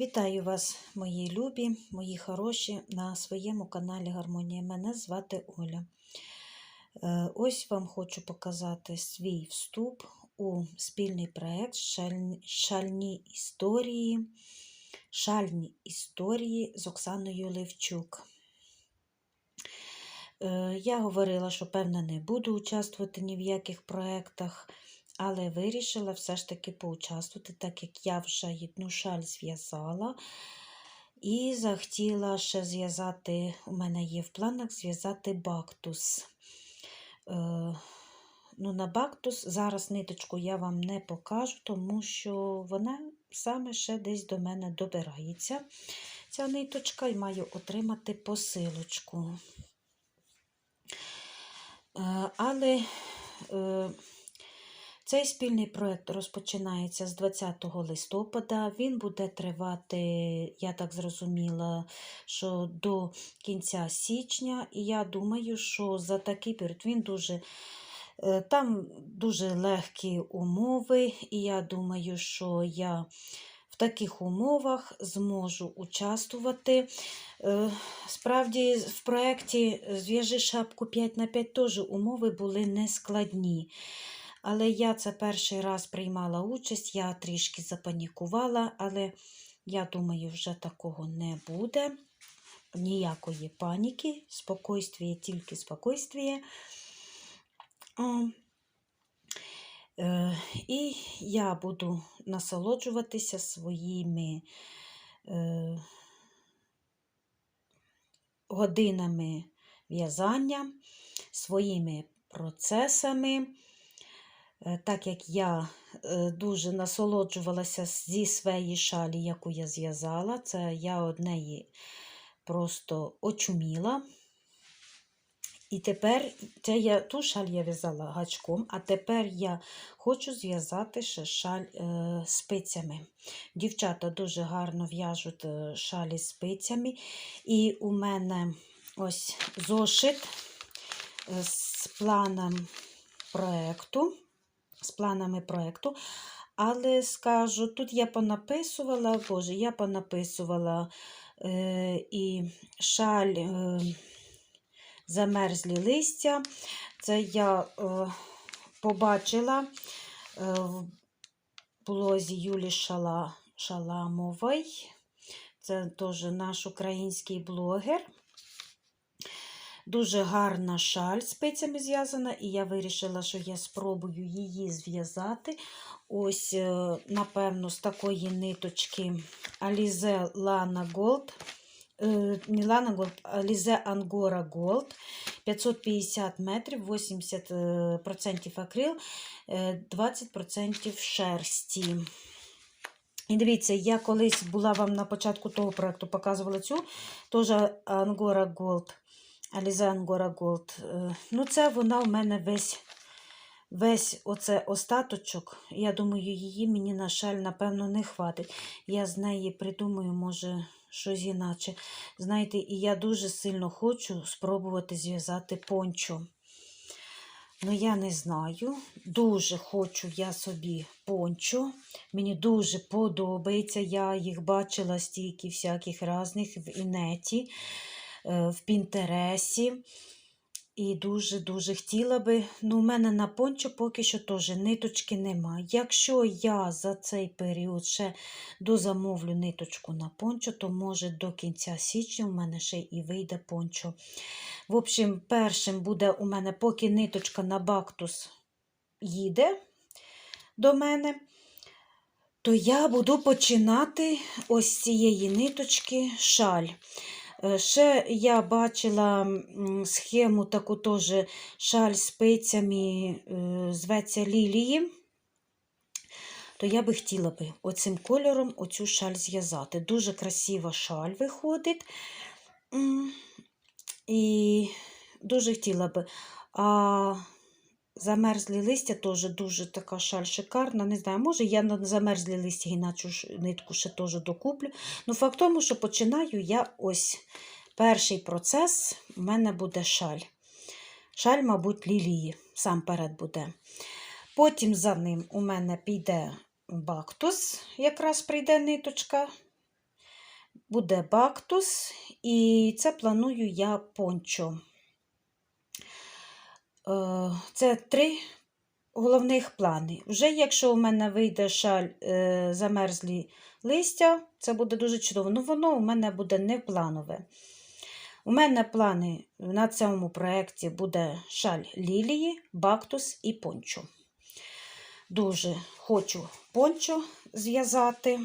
Вітаю вас, мої любі, мої хороші, на своєму каналі Гармонія. Мене звати Оля. Е, Ось вам хочу показати свій вступ у спільний проєкт «Шальні- історії, Шальні історії з Оксаною Левчук. Е, Я говорила, що певно не буду участвувати ні в яких проєктах, але вирішила все ж таки поучаствувати, так як я вже одну шаль зв'язала. І захотіла ще зв'язати, у мене є в планах зв'язати бактус. Е, ну, на бактус зараз ниточку я вам не покажу, тому що вона саме ще десь до мене добирається. Ця ниточка і маю отримати посилочку. Е, Але е, цей спільний проєкт розпочинається з 20 листопада. Він буде тривати, я так зрозуміла, що до кінця січня. І я думаю, що за такий період він дуже. е, Там дуже легкі умови, і я думаю, що я в таких умовах зможу участвувати. Е, Справді, в проєкті Зв'яжи шапку 5 на 5 теж умови були нескладні. Але я це перший раз приймала участь, я трішки запанікувала, але я думаю, вже такого не буде. Ніякої паніки, спокойствие, тільки спокойствие. Е, І я буду насолоджуватися своїми е, годинами в'язання, своїми процесами. Е, Так як я е, дуже насолоджувалася зі своєї шалі, яку я зв'язала, це я однеї просто очуміла. І тепер це я, ту шаль я в'язала гачком, а тепер я хочу зв'язати ще шаль е, спицями. Дівчата дуже гарно в'яжуть е, шалі спицями. І у мене ось зошит з планом проєкту з планами проєкту. Але скажу, тут я понаписувала, боже, я понаписувала е, і шаль е, замерзлі листя. Це я е, побачила е, в блозі Юлі Шала, Шаламової. Це теж наш український блогер. Дуже гарна шаль спицями зв'язана, і я вирішила, що я спробую її зв'язати. Ось, е, напевно, з такої ниточки Alize Lana Gold. е, Не Lana Gold, Alize Angora Gold. 550 метрів, 80% акрил, е, 20% шерсті. І дивіться, я колись була вам на початку того проєкту показувала цю, теж Angora Gold. Alize Angora Gold. Е, Ну, це вона в мене весь весь оце остаточок. Я думаю, її мені, на жаль, напевно, не хватить. Я з неї придумаю, може, щось іначе. Знаєте, і я дуже сильно хочу спробувати зв'язати пончо. Ну, я не знаю. Дуже хочу я собі пончо. Мені дуже подобається. Я їх бачила стільки всяких різних в інеті, в Пінтересі. І дуже-дуже хотіла би. Ну, у мене на пончо поки що теж ниточки немає. Якщо я за цей період ще дозамовлю ниточку на пончо, то може до кінця січня у мене ще і вийде пончо. В общем, першим буде у мене, поки ниточка на бактус їде до мене, то я буду починати ось з цієї ниточки шаль. Е, Ще я бачила схему таку теж шаль з спицями, е, зветься лілії. То я би хотіла би оцим кольором оцю шаль зв'язати. Дуже красива шаль виходить. І дуже хотіла би. А замерзлі листя теж дуже така шаль шикарна. Не знаю, може я на замерзлі листя іначе ж нитку ще теж докуплю. Ну, факт тому, що починаю я ось перший процес у мене буде шаль. Шаль, мабуть, лілії, сам перед буде. Потім за ним у мене піде бактус, якраз прийде ниточка буде бактус, і це планую я пончо. Е, Це три головних плани. Вже якщо у мене вийде шаль е, замерзлі листя, це буде дуже чудово. Ну, воно у мене буде не планове. У мене плани на цьому проєкті буде шаль лілії, бактус і пончо. Дуже хочу пончо зв'язати.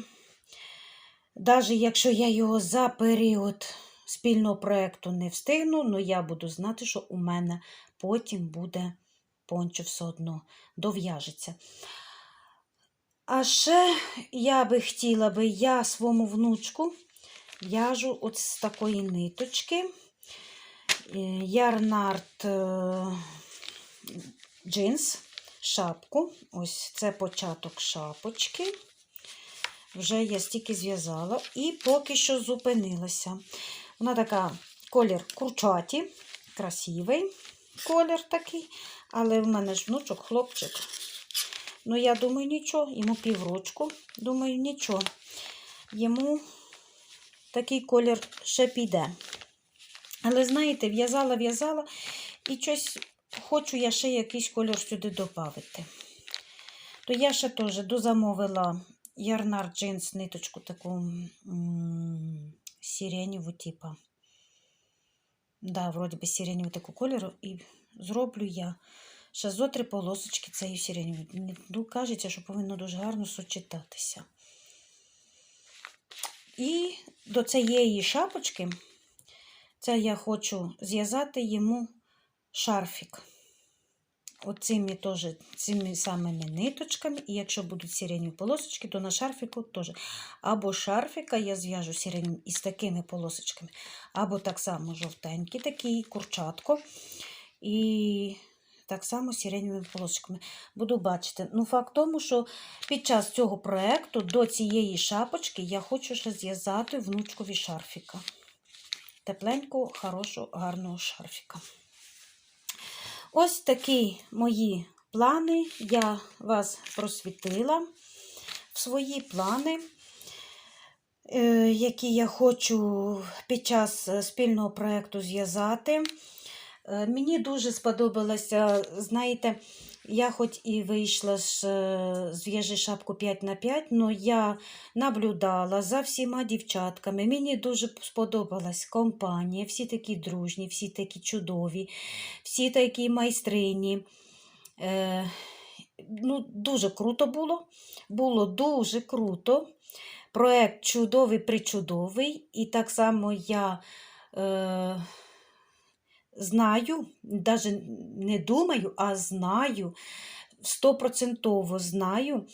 Навіть якщо я його за період спільного проєкту не встигну, але я буду знати, що у мене потім буде пончо все одно дов'яжеться. А ще я би хотіла би, я своєму внучку в'яжу от з такої ниточки. Е, Ярнард е, джинс, шапку. Ось це початок шапочки. Вже я стільки зв'язала і поки що зупинилася. Вона така колір курчаті, красивий колір такий, але в мене ж внучок, хлопчик. Ну, я думаю, нічого, йому піврочку. Думаю, нічого. Йому такий колір ще піде. Але, знаєте, в'язала, в'язала і щось хочу я ще якийсь колір сюди додати. То я ще теж дозамовила ярнар джинс ниточку таку сиреневу типа. Да, вроді би таку кольору. І зроблю я ще зо три полосочки цієї сиреневої. Ну, кажеться, що повинно дуже гарно сочетатися. І до цієї шапочки це я хочу зв'язати йому шарфік. Оцими теж цими самими ниточками. І якщо будуть сирені полосочки, то на шарфіку теж. Або шарфіка я зв'яжу сиренім із такими полосочками, або так само жовтенький, такий курчатко. І так само сиреневими полосочками. Буду бачити. Ну, факт тому, що під час цього проєкту до цієї шапочки я хочу ще зв'язати внучкові шарфіка. Тепленького, хорошого, гарного шарфіка. Ось такі мої плани. Я вас просвітила в свої плани, е, які я хочу під час спільного проєкту зв'язати. Е, Мені дуже сподобалося, знаєте, я хоч і вийшла з е, зв'яжи шапку 5 на 5, але я наблюдала за всіма дівчатками. Мені дуже сподобалась компанія, всі такі дружні, всі такі чудові, всі такі майстрині. Е, ну, Дуже круто було. Було дуже круто. Проект чудовий причудовий. І так само я. Е, знаю, навіть не думаю, а знаю, стопроцентово знаю,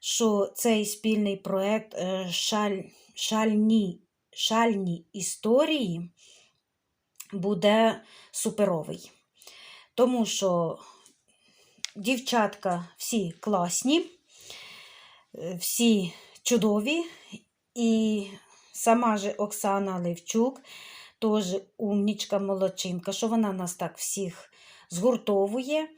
що цей спільний проєкт е, шаль, шальні, шальні історії буде суперовий. Тому що дівчатка всі класні, е, всі чудові, і сама же Оксана Левчук теж умнічка, молодчинка, що вона нас так всіх згуртовує,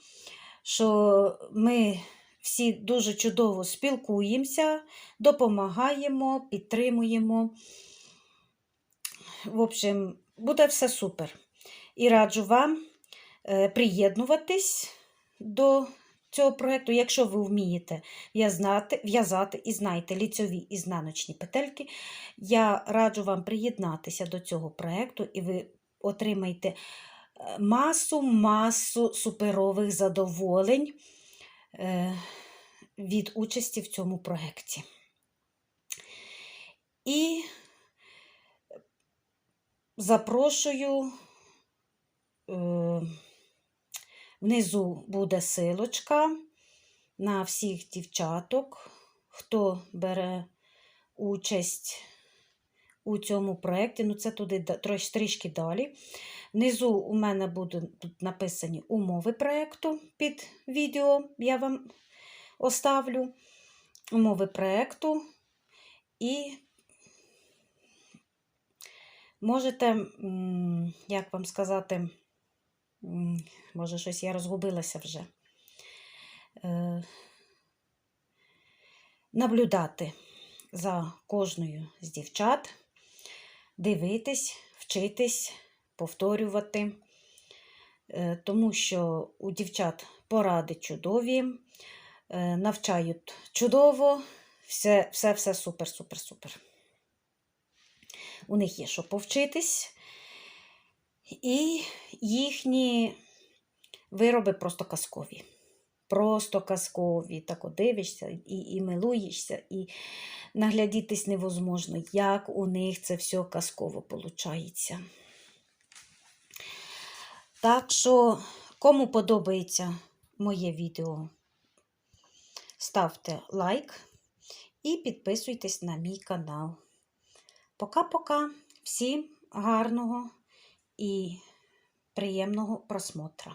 що ми всі дуже чудово спілкуємося, допомагаємо, підтримуємо. В общем, буде все супер. І раджу вам е, приєднуватись до цього проєкту, якщо ви вмієте в'язати, і знаєте ліцьові і знаночні петельки, я раджу вам приєднатися до цього проєкту, і ви отримаєте масу-масу суперових задоволень е, від участі в цьому проєкті. І запрошую. Внизу буде силочка на всіх дівчаток, хто бере участь у цьому проєкті. Ну, це туди трішки далі. Внизу у мене будуть написані умови проєкту під відео, я вам оставлю. Умови проєкту. І можете, як вам сказати, Може, щось я розгубилася вже. Е, Наблюдати за кожною з дівчат, дивитись, вчитись, повторювати, Е, тому що у дівчат поради чудові, е, навчають чудово, все, все, все супер, супер, супер. У них є що повчитись, і їхні вироби просто казкові. Просто казкові. Так от дивишся і, і милуєшся, і наглядітись невозможно, як у них це все казково виходить. Так що, кому подобається моє відео, ставте лайк і підписуйтесь на мій канал. Пока-пока. Всім гарного і приємного просмотра.